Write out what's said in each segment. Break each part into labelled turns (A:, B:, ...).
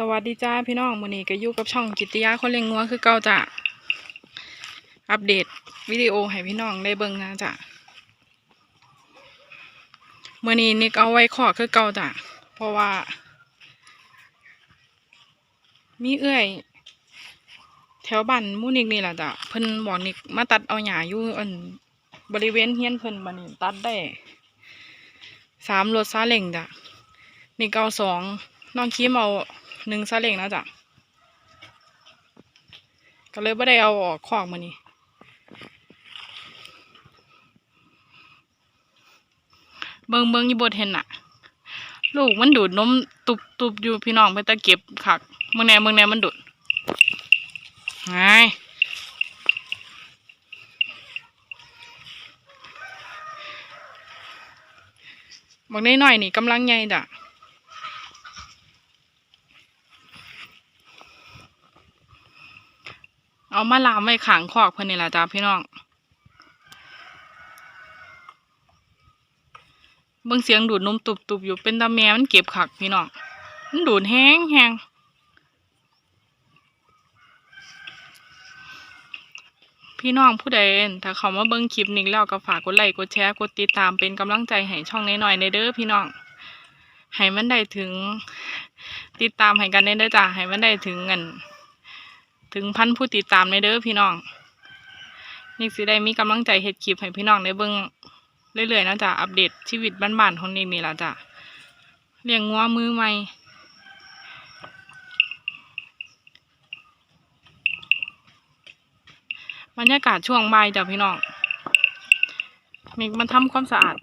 A: สวัสดีจ้าพี่น้องมือนี้ก็อยู่กับช่องกิตติยาคนเลี้ยงงัวคือเก่าจ้ะอัปเดตวิดีโอให้พี่น้องได้เบิ่งนะจ้ะมือนี้นิกเอาไว้ขอคือเก่าจ้ะเพราะว่า มีเอื้อย แถวบ้านมูนิกนี่แหละจ้ะเพิ่นบอกนิกมาตัดเอาหญ้าอยู่อันบริเวณเฮียนเพิ่นบัดนี้ตัดได้สามรถซาเล้งจ้ะนิกเอาสองน้องคิมเอา หนึ่งซาเล้งนะจ้ะก็เลยไม่ได้เอาออกขอกมานี่เบิงเบิงยี่บดเห็นน่ะ ลูกมันดูดนมตุบตุบอยู่พี่น้องไปตะเก็บขักเมืองแนเมืองแนมันดูดไงบอกได้หน่อยนี่กำลังใหญ่จ้ะ เอามาลามไว้ขังขอกเพิ่นนี่แหละจ้าพี่น้องเบิ่งเสียงดูดนมตุบๆอยู่เป็นตาแมมันเก็บขักพี่น้องมันดูดแห้งแห้งพี่น้องผู้ใดถ้าเขามาเบิ่งคลิปนี้แล้วก็ฝากกดไลค์กดแชร์กดติดตามเป็นกำลังใจให้ช่องน้อยๆในเด้อพี่น้องให้มันได้ถึง ติดตามให้กันได้เด้อจ้าให้มันได้ถึงเงิน ถึงพันผู้ติดตามในเด้อพี่น้องนี่สิได้มีกำลังใจเฮ็ดคลิปให้พี่น้องได้เบิ่งเรื่อยๆนะจ๊ะอัปเดตชีวิตบ้านๆของนี่นี่ละจ้ะเลี้ยงงัวมือใหม่บรรยากาศช่วงบ่ายจ้ะพี่น้องมีมันทำความสะอาด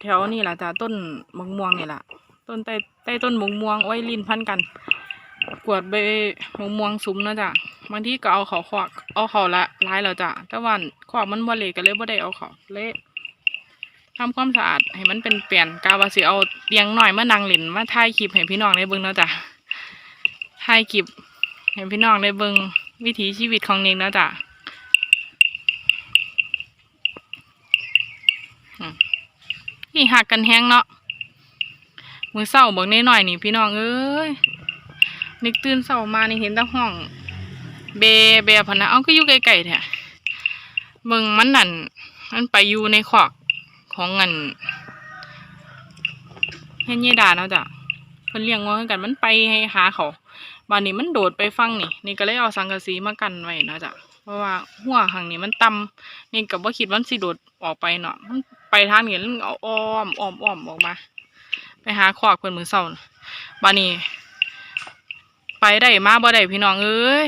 A: แถวนี่ล่ะจ้ะต้นมะม่วงนี่ล่ะต้นใต้ใต้ต้นมะม่วงไว้ลิ้นพันกัน กวดใบมะม่วงสุมนะจ้ะ บางทีก็เอาเขาขวากเอาเขาละร้ายแล้วจ้ะแต่ว่าขวากมันบ่เละก็เลยบ่ได้เอาเขาเละทำความสะอาดให้มันเป็นเปลี่ยนกาวาสิเอาเตียงหน่อยมานั่งเล่นมาถ่ายคลิปให้พี่น้องได้เบิ่งเนาะจ้ะถ่ายคลิปให้พี่น้องได้เบิ่งวิถีชีวิตของเนงเนาะจ้ะนี่หักกันแห้งเนาะมือเศร้าบอกนหน่อยๆนี่พี่น้องเอ้ยนึกตื่นเช้ามานี่เห็นแต่ห้อง เบเบพะนะเอาก็อยู่ไกลๆแท้เบิ่งมันนั่นมันไปอยู่ในขอกของเงินเฮ็ดเยดาเนาะจ้ะเพิ่นเลี้ยงงัวคือกันมันไปให้หาเขาบ้านนี้มันโดดไปฟังนี่ นี่ก็เลยเอาสังกะสีมากันไว้เนาะจ้ะเพราะว่าหัวข้างนี้มันต่ำนี่ก็บ่คิดว่ามันสิโดดออกไปเนาะมันไปทางนี้แล้วมันเอาอ้อมอ้อมอ้อมออกมา ไปหาขอกเพิ่นมือเช้าบ้านนี้ ไปได้มาบ่ได้พี่น้องเอ้ย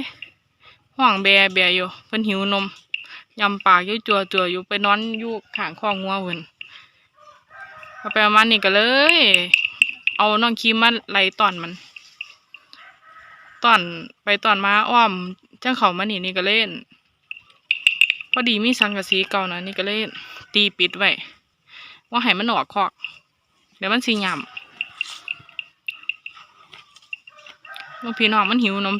A: ห่วงแบแบอยู่เพิ่นหิวนมยำปากยู่จัวจัวอยู่ไปนอนอยู่ข้างข้องงัวเพิ่นเอาไปประมาณนี้ก็เลย เอาน้องคีมมาไล่ตอนมันตอนไปตอนมาอ้อมจังเขามานี่นี่ก็เล่น พอดีมีสังกะสีเก่านะนี่ก็เล่น ตีปิดไว้ว่าให้มันออกคอก เดี๋ยวมันสิยำว่าพี่น้องมันหิวนม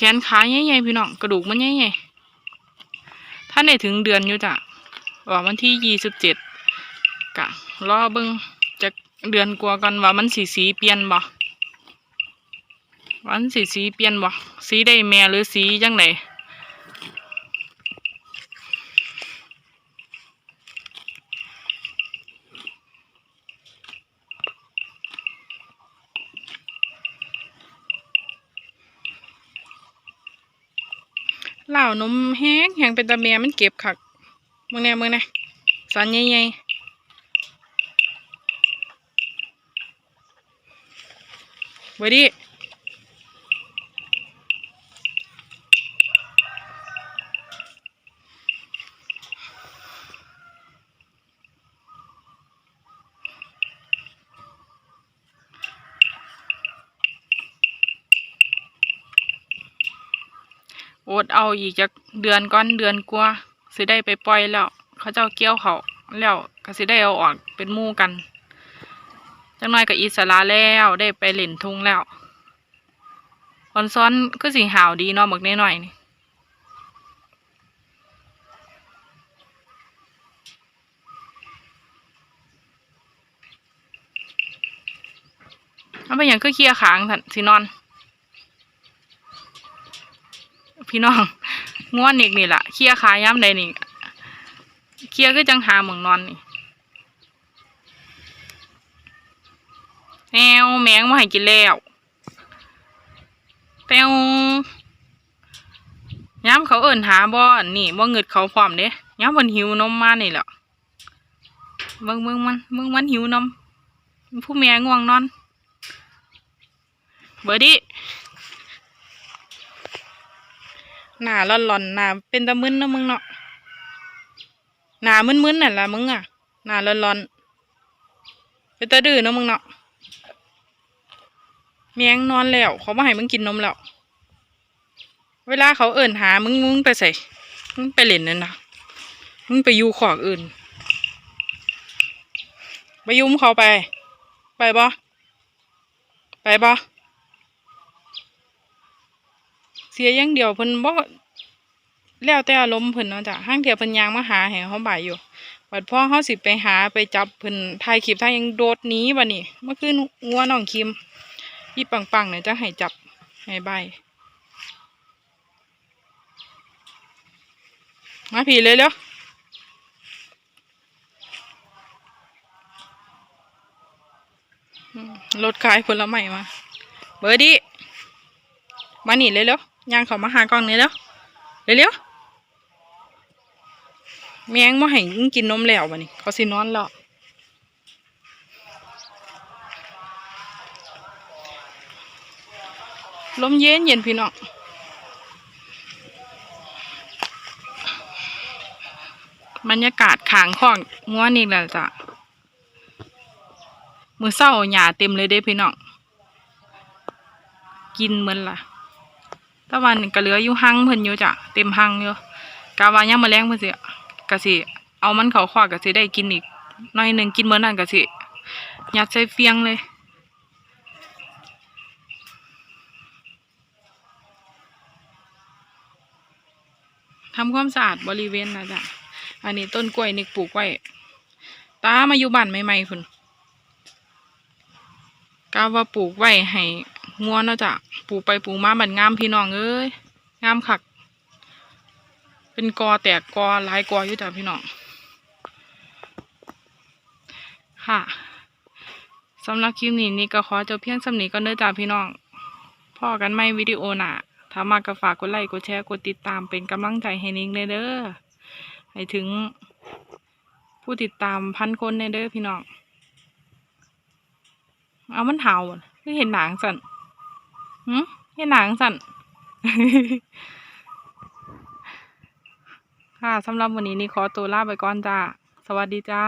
A: ขนขาใหญ่ๆพี่น้องกระดูกมันใหญ่ๆถ้าในถึงเดือนอยู่จ้ะว่าวันที่ยี่สิบเจ็ดกะรอเบิ้งจะเดือนกลัวกันว่ามันสีสีเปลี่ยนบ่วามันสีสีเปลี่ยนบ่สีได้แม่หรือสีจังได เหล้านมแห้งแห้งเป็นตาแม่มันเก็บคักมึงแน่มึงแน่สันใหญ่ๆไว้ดิ อดเอาอีกจากเดือนก่อนเดือนกว่าสิได้ไปปล่อยแล้ว เขาเจ้าเกี่ยวเขาแล้วก็สิได้เอาออกเป็นมู่กันจังน้อยก็อิสระแล้วได้ไปเล่นทุ่งแล้วคอนซ้อนก็สิหาวดีเนาะบักน้อยๆนี่มันเป็นอย่างคือเคลียร์ขางสันสินอน พี่น้องง่วนอีกนี่แหละเคลียร์ขาย้ำใดนี่เคลียร์คือจังหาหมืองนอนนี่แมวแมงมาให้กินแล้วแตวย้ำเขาเอิ่นหาบ่อนนี่บ่เงิดเขาพร้อมเด้ย้ำมันหิวนมมานี่แหละเบิ่งเบิ่งมันเบิ่งมันหิวนมผู้แม่ง่วงนอนเบอร์ดี้ หน้าร้อนๆหนาเป็นตะมึนนะมึงเนาะหนามึนๆนั่นล่ะมึงอะหน้าร้อนๆเป็นตาดื้อนะมึงเนาะเมียงนอนแล้วเขามาให้มึงกินนมแล้ว เวลาเขาเอิ่นหามึงมึงไปใส่มึงไปเล่นนั่นนะมึงไปอยู่ขอกอื่นไปยุ่มเขาไป ไปบ่ไปบ่ เสียอย่างเดียวเพิ่นบ่แล้วแต่อารมณ์เพิ่นเนาะจ้ะห้างเทียเพิ่นยางมาหาให้เฮาบ่ายอยู่บัดพ่อเฮาสิไปหาไปจับเพิ่นถ่ายคลิปถ่ายยังโดดหนีบัดนี้เมื่อคืนงัวน้องคิมอีปังๆเนี่ยจะให้จับให้ใบมาพี่เลยเร็วรถขายผลไม้มา เบอร์ดี้มาหนีเลยเร็ว ย่างเขามาหากล้องนี่แล้วเร็วๆแมงมาให้มึงกินนมแล้ววะนี่เขาสินอนแล้วลมเย็นเย็นพี่น้องบรรยากาศขางของงัวนี่แหละจ้ะมือเศร้าหยาเต็มเลยเด้พี่น้อง กินเหมือนล่ะ ตะวันก็เหลืออยู่หังเพิ่นอยู่จ้ะเต็มหังอยู่กะว่ายังมาแรงเพิ่นสิก็สิเอามันเขาคอกก็สิได้กินอีกหน้อยหนึ่งกินเมื้อนั้นก็สิยัดใส่เฟียงเลยทำความสะอาดบริเวณนะจ๊ะอันนี้ต้นกล้วยนี่ปลูกไว้ตามาอยู่บ้านใหม่ๆพุ่นกาว่าปลูกไว้ให้ งัวเนาะจ้ะปูไปปูมาบัดงามพี่น้องเอ้ยงามคัก เป็นกอแตกกอหลายกออยู่จ้ะพี่น้องค่ะสำหรับคลิปนี้นี่ก็ขอจบเพียงสำนีก็เด้อจ้าพี่น้องพ่อกันไม่วิดีโอหนะถ้ามากก็ฝากกดไลค์กดแชร์กดติดตามเป็นกำลังใจให้นิ้งเลยเด้อให้ถึง ผู้ติดตามพันคนในเด้อพี่น้อง เอามันเห่าคือเห็นหนังสั่น หืมเห็นหนังสั่นค่ะสำหรับวันนี้นี่ขอตัวลาไปก่อนจ้า สวัสดีจ้า